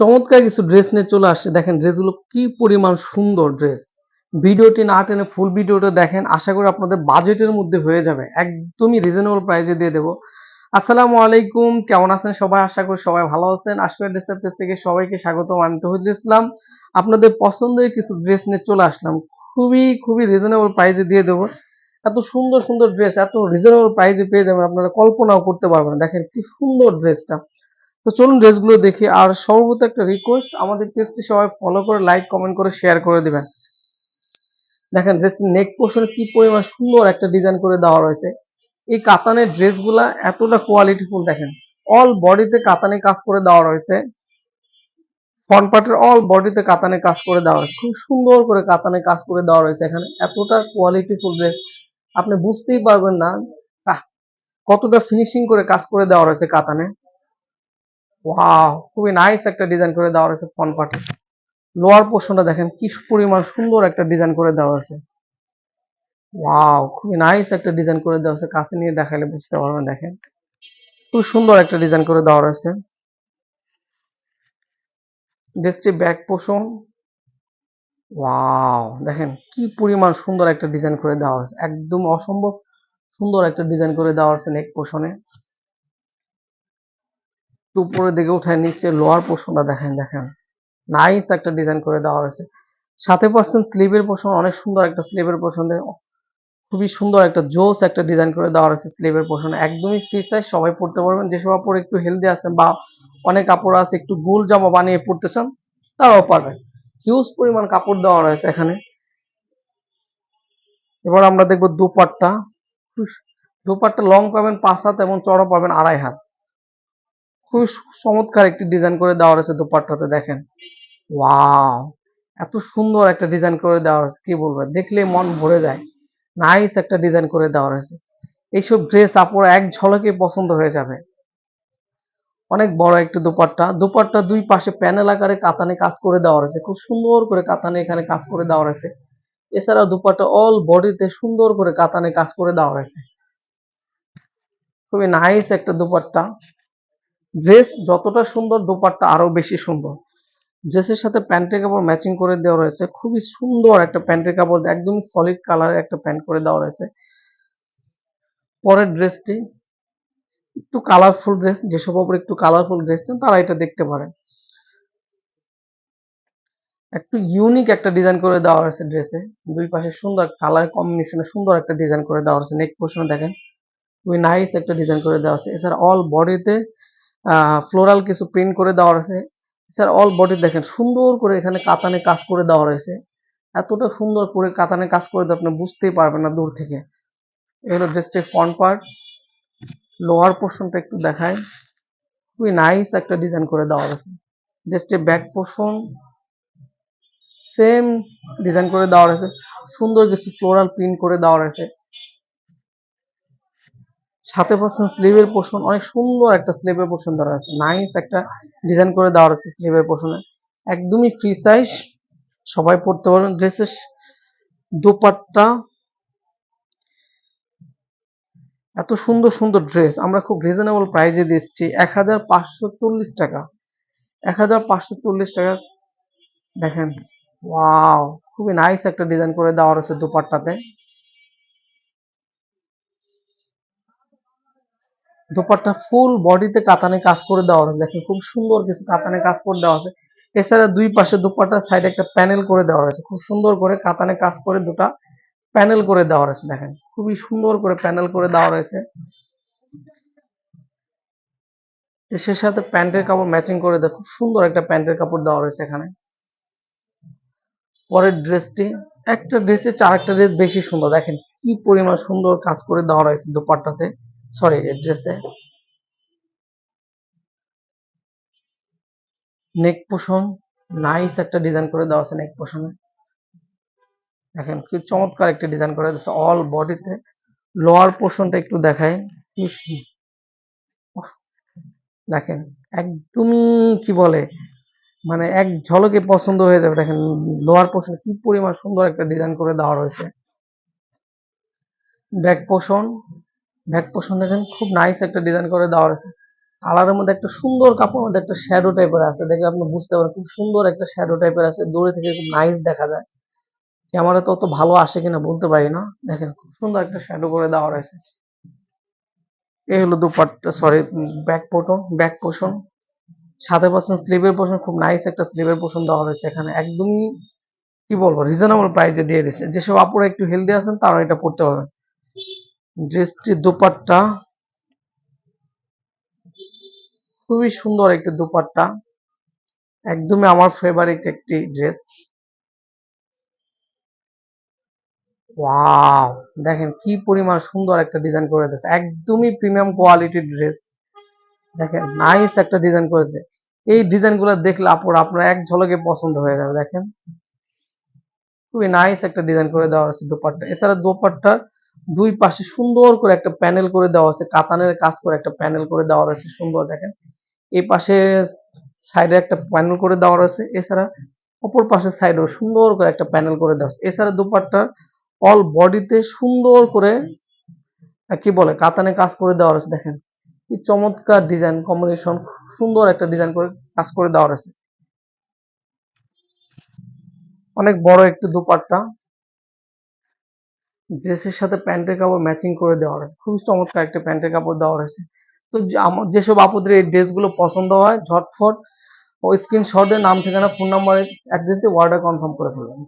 চমৎকার কিছু ড্রেস নিয়ে চলে আসছে। দেখেন ড্রেসগুলো কি পরিমাণ সুন্দর ড্রেস ভিডিওটি না টেনে ফুল ভিডিওটা দেখেন, আশা করি আপনাদের বাজেটের মধ্যে হয়ে যাবে। একদমই রিজনেবল প্রাইসে দিয়ে দেবো। আসসালামু আলাইকুম, কেমন আছেন সবাই? আশা করি সবাই ভালো আছেন। আশফার ড্রেসের পেজ থেকে সবাইকে স্বাগতম। আমি তহিদুল ইসলাম। আপনাদের পছন্দের কিছু ড্রেস নিয়ে চলে আসলাম। খুবই খুবই রিজনেবল প্রাইসে দিয়ে দেবো। এত সুন্দর সুন্দর ড্রেস এত রিজনেবল প্রাইসে পেয়ে যাবেন। আপনারা কল্পনাও করতে পারবেন দেখেন কি সুন্দর ড্রেসটা তো চলুন ড্রেসগুলো দেখি। আর সর্বপ্রথম একটা রিকোয়েস্ট আমাদের পেজটি সবাই ফলো করে লাইক কমেন্ট করে শেয়ার করে দিবেন। দেখেন ড্রেস নেক পোর্শনে কি পরিমাণ সুন্দর একটা ডিজাইন করে দেওয়া রয়েছে। এই কাতানের ড্রেসগুলা এতটা কোয়ালিটিফুল দেখেন অল বডিতে কাতানে কাজ করে দেওয়া রয়েছে। ফ্রন্ট পার্টের অল বডিতে কাতানে কাজ করে দেওয়া রয়েছে। খুব সুন্দর করে কাতানে কাজ করে দেওয়া রয়েছে এখানে। এতটা কোয়ালিটিফুল ড্রেস আপনি বুঝতেই পারবেন না কতটা ফিনিশিং করে কাজ করে দেওয়া রয়েছে কাতানে। ওয়াও খুবই নাইস একটা ডিজাইন করে দেওয়া রয়েছে ফ্রন্ট পার্টে লোয়ার পোর্শনটা দেখেন, কি পরিমাণ সুন্দর একটা ডিজাইন করে দেওয়া হয়েছে ওয়াও খুবই নাইস একটা ডিজাইন করে দেওয়া হয়েছে কাছে নিয়ে দেখালে বুঝতে পারবেন, দেখেন। খুব সুন্দর একটা ডিজাইন করে দেওয়া রয়েছে। ড্রেসটি ব্যাক পোষণ ওয়াও দেখেন, কি পরিমাণ সুন্দর একটা ডিজাইন করে দেওয়া হয়েছে একদম অসম্ভব সুন্দর একটা ডিজাইন করে দেওয়া হয়েছে নেক পোষণে একটু উপরের দিকে উঠায়, নিচে লোয়ার পোর্শনটা দেখেন দেখেন। নাইস একটা ডিজাইন করে দেওয়া হয়েছে। সাথে পার্সেন্ট স্লিভের পোর্শন অনেক সুন্দর একটা স্লিভের পোর্শন খুবই সুন্দর একটা জোস একটা ডিজাইন করে দেওয়া হয়েছে স্লিভের পোর্শনে একদমই ফ্রি সাইজ সবাই পড়তে পারবেন। যেসব কাপড় একটু হেলদি আছেন বা অনেক কাপড় আছে, একটু গোল জামা বানিয়ে পড়তে চান, তারাও পারবেন। হিউজ পরিমাণ কাপড় দেওয়া রয়েছে এখানে। এবার আমরা দেখব দুপাট্টা। দুপাট্টা লং পাবেন, পাঁচ হাত এবং চড়া পাবেন আড়াই হাত। খুবই সু- চমৎকার একটি ডিজাইন করে দেওয়া রয়েছে দুপাট্টাতে, দেখেন। ওয়াও এত সুন্দর একটা ডিজাইন করে দেওয়া হয়েছে, কি বলব, দেখলে মন ভরে যায়। নাইস একটা ডিজাইন করে দেওয়া হয়েছে। এইসব ড্রেস আপুরা এক ঝলকে পছন্দ হয়ে যাবে। অনেক বড় একটি দুপাট্টা। দুপাট্টা দুই পাশে প্যানেল আকারে কাতানে কাজ করে দেওয়া রয়েছে খুব সুন্দর করে কাতানে এখানে কাজ করে দেওয়া রয়েছে এছাড়া দুপাট্টা অল বডিতে সুন্দর করে কাতানে কাজ করে দেওয়া রয়েছে খুবই নাইস একটা দুপাট্টা। ড্রেস যতটা সুন্দর, দুপাট্টা আরও বেশি সুন্দর। ড্রেসের সাথে প্যান্টের কাপড় ম্যাচিং করে দেওয়া রয়েছে। খুবই সুন্দর একটা প্যান্টের কাপড়, একদমই সলিড কালারের একটা প্যান্ট করে দেওয়া রয়েছে। পরের ড্রেসটি একটু কালারফুল ড্রেস যেসব উপরে একটু কালারফুল ড্রেস চান, তারা এটা দেখতে পারেন। একটু ইউনিক একটা ডিজাইন করে দেওয়া হয়েছে ড্রেসে দুই পাশে সুন্দর কালার কম্বিনেশনে সুন্দর একটা ডিজাইন করে দেওয়া হয়েছে নেক পোর্শনে দেখেন। খুবই নাইস একটা ডিজাইন করে দেওয়া আছে। এছাড়া অল বডিতে ফ্লোরাল কিছু প্রিন্ট করে দেওয়া রয়েছে। এছাড়া অল বডি দেখেন, সুন্দর করে এখানে কাতানে কাজ করে দেওয়া রয়েছে। এতটা সুন্দর করে কাতানে কাজ করে দেওয়া, আপনি বুঝতেই পারবেন না দূর থেকে। এগুলো ড্রেসটির ফ্রন্ট পার্ট লোয়ার পোর্শনটা একটু দেখায় খুবই নাইস একটা ডিজাইন করে দেওয়া রয়েছে। ড্রেসটির ব্যাক পোর্শন সেম ডিজাইন করে দেওয়া রয়েছে। সুন্দর কিছু ফ্লোরাল প্রিন্ট করে দেওয়া রয়েছে। সাথে পার্সেন্ট স্লিভের পোর্শন অনেক সুন্দর একটা স্লিভের পোর্শন দেওয়া আছে। নাইস একটা ডিজাইন করে দেওয়া রয়েছে স্লিভের পোর্শনে একদমই ফ্রি সাইজ সবাই পড়তে পারবেন ড্রেসের দোপাট্টা। এত সুন্দর সুন্দর ড্রেস আমরা খুব রিজনেবল প্রাইজে দিচ্ছি এক হাজার পাঁচশো চল্লিশ টাকা। এক হাজার পাঁচশো চল্লিশ টাকা। দেখেন ওয়াও খুবই নাইস একটা ডিজাইন করে দেওয়া রয়েছে দোপাট্টাতে। দোপাট্টা ফুল বডিতে কাতানে কাজ করে দেওয়া রয়েছে দেখেন খুব সুন্দর কিছু কাতানে কাজ করে দেওয়া আছে এছাড়া দুই পাশে দোপাট্টার সাইডে একটা প্যানেল করে দেওয়া রয়েছে খুব সুন্দর করে কাতানে কাজ করে দুটা প্যানেল করে দেওয়া রয়েছে দেখেন। খুবই সুন্দর করে প্যানেল করে দেওয়া রয়েছে এর সাথে প্যান্টের কাপড় ম্যাচিং করে দেওয়া, খুব সুন্দর একটা প্যান্টের কাপড় দেওয়া রয়েছে এখানে। পরের ড্রেসটি একটা ড্রেসের চার একটা ড্রেস বেশি সুন্দর। দেখেন কি পরিমাণ সুন্দর কাজ করে দেওয়া রয়েছে দোপাট্টাতে। সরি ড্রেসে নেক পোষণ নাইস একটা ডিজাইন করে দেওয়া আছে নেক পোষণে দেখেন কি চমৎকার একটা ডিজাইন করে দিচ্ছে অল বডিতে লোয়ার পোর্শনটা একটু দেখায় দেখেন একদমই কি বলে মানে এক ঝলকে পছন্দ হয়ে যাবে। দেখেন লোয়ার পোর্শন কি পরিমাণ সুন্দর একটা ডিজাইন করে দেওয়া রয়েছে। ব্যাক পোর্শন ব্যাক পোর্শন দেখেন, খুব নাইস একটা ডিজাইন করে দেওয়া রয়েছে কালারের মধ্যে একটা সুন্দর কাপড়ের মধ্যে একটা শ্যাডো টাইপের আছে, দেখে আপনি বুঝতে পারেন খুব সুন্দর একটা শ্যাডো টাইপের আছে দূরে থেকে খুব নাইস দেখা যায়। ক্যামেরা তো অত ভালো আসে কিনা বলতে পারি না, দেখেন খুব সুন্দর একটা শ্যাডো করে দেওয়া রয়েছে এই হলো dupatta sorry back portion back portion সাথে পাচ্ছেন স্লিভের পোষণ খুব নাইস একটা স্লিভের পোষণ দেওয়া রয়েছে এখানে। একদমই, কি বলব রিজনেবল প্রাইসে দিয়ে দিচ্ছে। যেসব আপুরা একটু হেলদি আছেন, তারা এটা পড়তে পারবেন। ড্রেসটির দুপাট্টা। খুবই সুন্দর একটি দুপাট্টা। একদমই আমার ফেভারিট একটি ড্রেস দেখেন কি পরিমাণ সুন্দর একটা ডিজাইন করে দিয়েছে। একদমই প্রিমিয়াম কোয়ালিটির ড্রেস দেখেন নাইস একটা ডিজাইন করেছে। এই ডিজাইনগুলো দেখলে আপুরা আপনার এক ঝলকে পছন্দ হয়ে যাবে, দেখেন। খুবই নাইস একটা ডিজাইন করে দেওয়া আছে দোপাট্টা। এছাড়া দোপাট্টার দুই পাশে সুন্দর করে একটা প্যানেল করে দেওয়া আছে, কাতানের কাজ করে একটা প্যানেল করে দেওয়া রয়েছে সুন্দর দেখেন। এই পাশে সাইডে একটা প্যানেল করে দেওয়া রয়েছে এছাড়া অপর পাশের সাইডেও সুন্দর করে একটা প্যানেল করে দেওয়া আছে। এছাড়া দোপাট্টার অল বডিতে সুন্দর করে কি বলে, কাতানে কাজ করে দেওয়া রয়েছে দেখেন। কি চমৎকার ডিজাইন কম্বিনেশন সুন্দর একটা ডিজাইন করে কাজ করে দেওয়া রয়েছে অনেক বড় একটি দুপাট্টা। ড্রেসের সাথে প্যান্টের কাপড় ম্যাচিং করে দেওয়া হয়েছে। খুবই চমৎকার একটা প্যান্টের কাপড় দেওয়া হয়েছে। তো আমার যেসব আপুদের এই ড্রেসগুলো পছন্দ হয়, ঝটফট, ও স্ক্রিনশটে নাম, ঠিকানা, ফোন নাম্বার অ্যাড্রেস দিয়ে অর্ডার কনফার্ম করে ফেলবেন।